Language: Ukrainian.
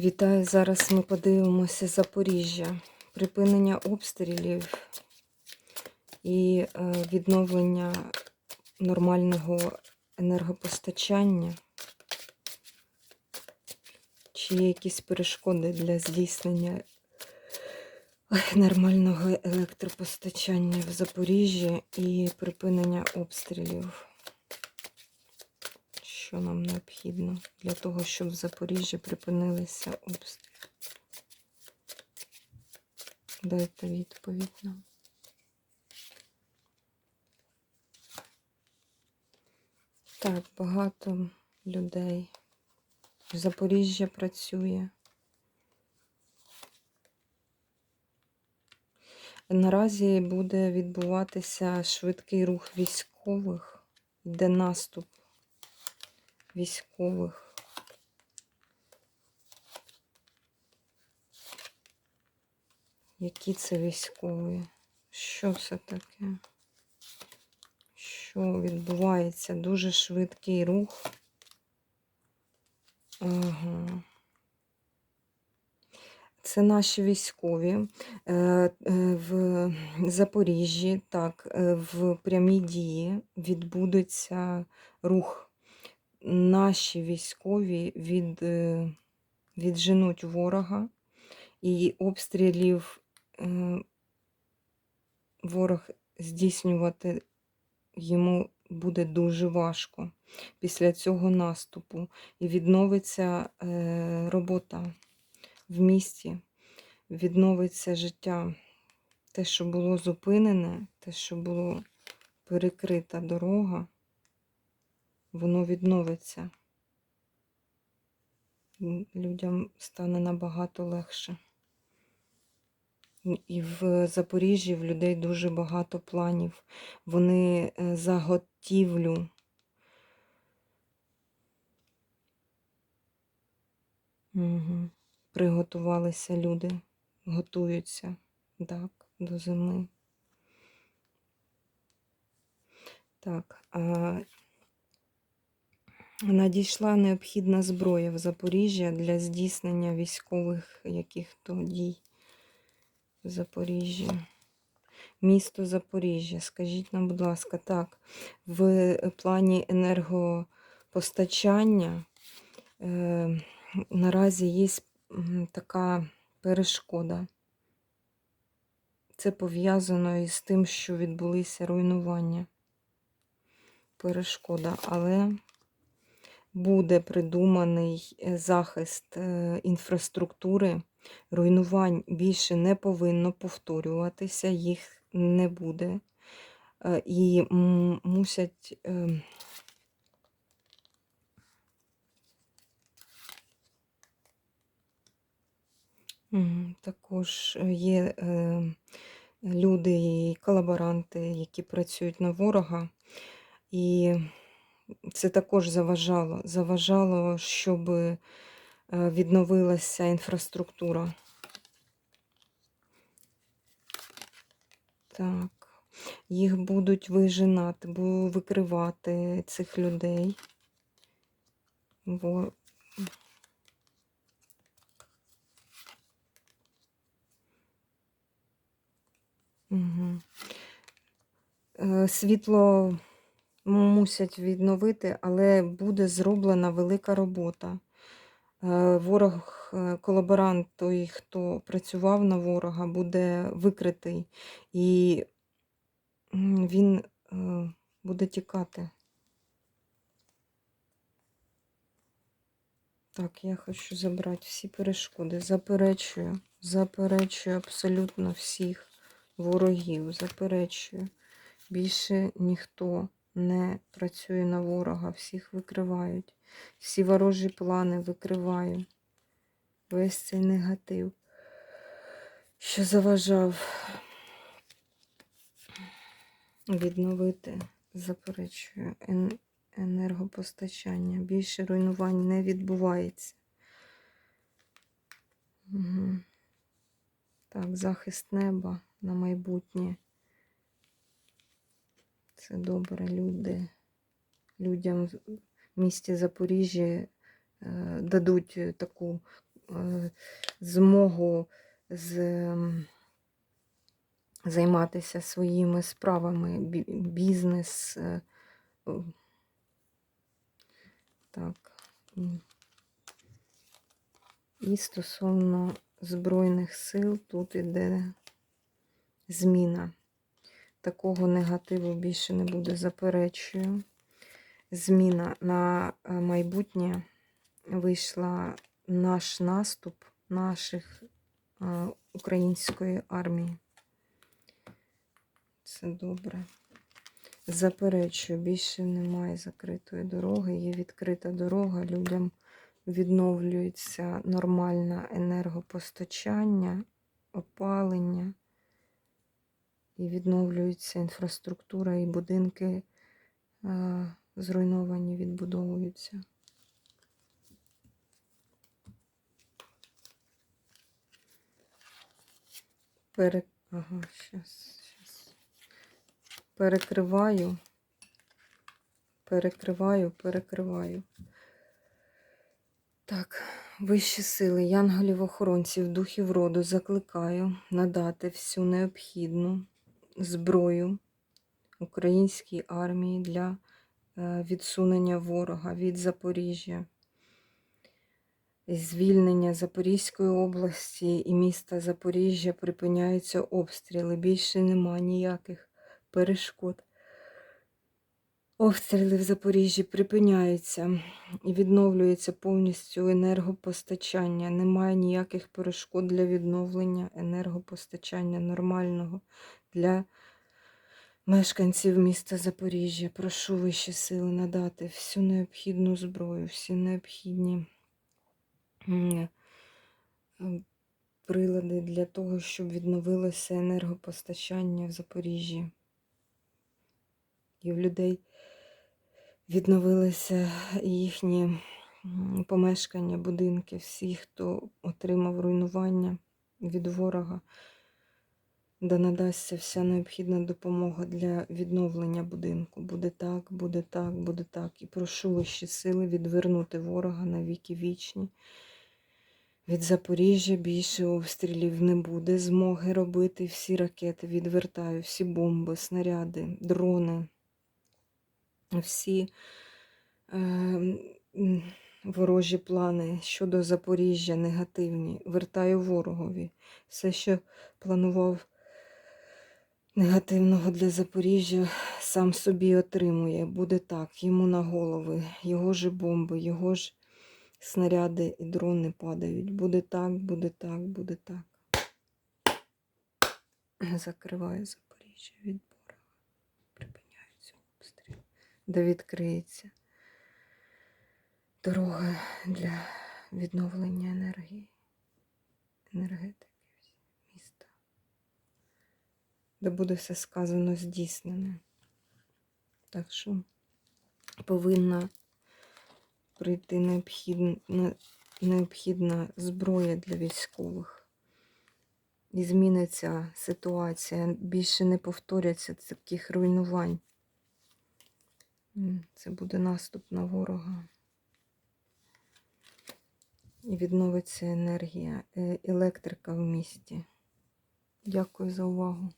Вітаю! Зараз ми подивимося Запоріжжя. Припинення обстрілів і е, відновлення нормального енергопостачання. Чи є якісь перешкоди для здійснення нормального електропостачання в Запоріжжі і припинення обстрілів? Що нам необхідно для того, щоб в Запоріжжі припинилися обстріли? Дайте відповідь нам. Так, багато людей. Запоріжжя працює. Наразі буде відбуватися швидкий рух військових, йде наступ військових. Які це військові? Що це таке? Що відбувається? Дуже швидкий рух. Ага. Це наші військові е, е, в Запоріжжі, так, е, в прямій дії відбудеться рух. Наші військові від, е, відженуть ворога і обстрілів е, ворог здійснювати йому буде дуже важко після цього наступу. І відновиться е, робота в місті, відновиться життя. Те, що було зупинене, те, що було перекрита дорога, воно відновиться. Людям стане набагато легше. І в Запоріжжі в людей дуже багато планів. Вони е, заготівлю. Угу. Приготувалися люди, готуються так, до зими. Так, а надійшла необхідна зброя в Запоріжжя для здійснення військових яких-то дій в Запоріжжі. Місто Запоріжжя, скажіть нам, будь ласка, так, в плані енергопостачання е, наразі є така перешкода. Це пов'язано із тим, що відбулися руйнування. Перешкода, але буде придуманий е, захист е, інфраструктури. Руйнувань більше не повинно повторюватися, їх не буде. Е, І мусять Також є люди і колаборанти, які працюють на ворога. І це також заважало. Заважало, щоб е, відновилася інфраструктура. Так. Їх будуть вижинати, бу- викривати цих людей. Во- Угу. Світло мусять відновити, але буде зроблена велика робота. Е, Ворог, е, колаборант, той, хто працював на ворога, буде викритий, і він е, буде тікати. Так, я хочу забрати всі перешкоди. Заперечую, заперечую абсолютно всіх ворогів. Заперечую. Більше ніхто не працює на ворога, всіх викривають. Всі ворожі плани викриваю. Весь цей негатив, що заважав відновити, заперечую, енергопостачання. Більше руйнувань не відбувається. Угу. Так, захист неба на майбутнє. Це добре, люди. Людям в місті Запоріжжя е, дадуть таку е, змогу з, займатися своїми справами, бізнес. е, Так. І стосовно Збройних сил тут іде зміна. Такого негативу більше не буде, заперечую. Зміна на е, майбутнє вийшла наш наступ наших е, української армії. Це добре. Заперечую, більше немає закритої дороги, є відкрита дорога. Людям відновлюється нормальне енергопостачання, опалення, і відновлюється інфраструктура, і будинки зруйновані, відбудовуються. Пере... Ага, щас, щас. Перекриваю, перекриваю, перекриваю. Так, вищі сили, янголів-охоронців, духів роду закликаю надати всю необхідну зброю українській армії для е, відсунення ворога від Запоріжжя, звільнення Запорізької області і міста Запоріжжя припиняються обстріли. Більше нема ніяких перешкод. Обстріли в Запоріжжі припиняються і відновлюється повністю енергопостачання. Немає ніяких перешкод для відновлення енергопостачання нормального для мешканців міста Запоріжжя. Прошу вищі сили надати всю необхідну зброю, всі необхідні ем, прилади для того, щоб відновилося енергопостачання в Запоріжжі. І в людей відновилися їхні помешкання, будинки, всі, хто отримав руйнування від ворога, да надасться вся необхідна допомога для відновлення будинку. Буде так, буде так, буде так. І прошу вищі сили відвернути ворога на віки вічні. Від Запоріжжя більше обстрілів не буде змоги робити всі ракети. Відвертаю, всі бомби, снаряди, дрони, всі е, ворожі плани щодо Запоріжжя негативні. Вертаю ворогові. Все, що планував негативного для Запоріжжя, сам собі отримує. Буде так, йому на голови, його ж бомби, його ж снаряди і дрони падають. Буде так, буде так, буде так. Закриваю Запоріжжя від ворога. Припиняються обстріли. Де відкриється дорога для відновлення енергії, енергетики міста. Де буде все сказано здійснене. Так що повинна прийти необхідна, необхідна зброя для військових. І зміниться ситуація. Більше не повторяться таких руйнувань. Це буде наступ на ворога. І відновиться енергія, е, електрика в місті. Дякую за увагу.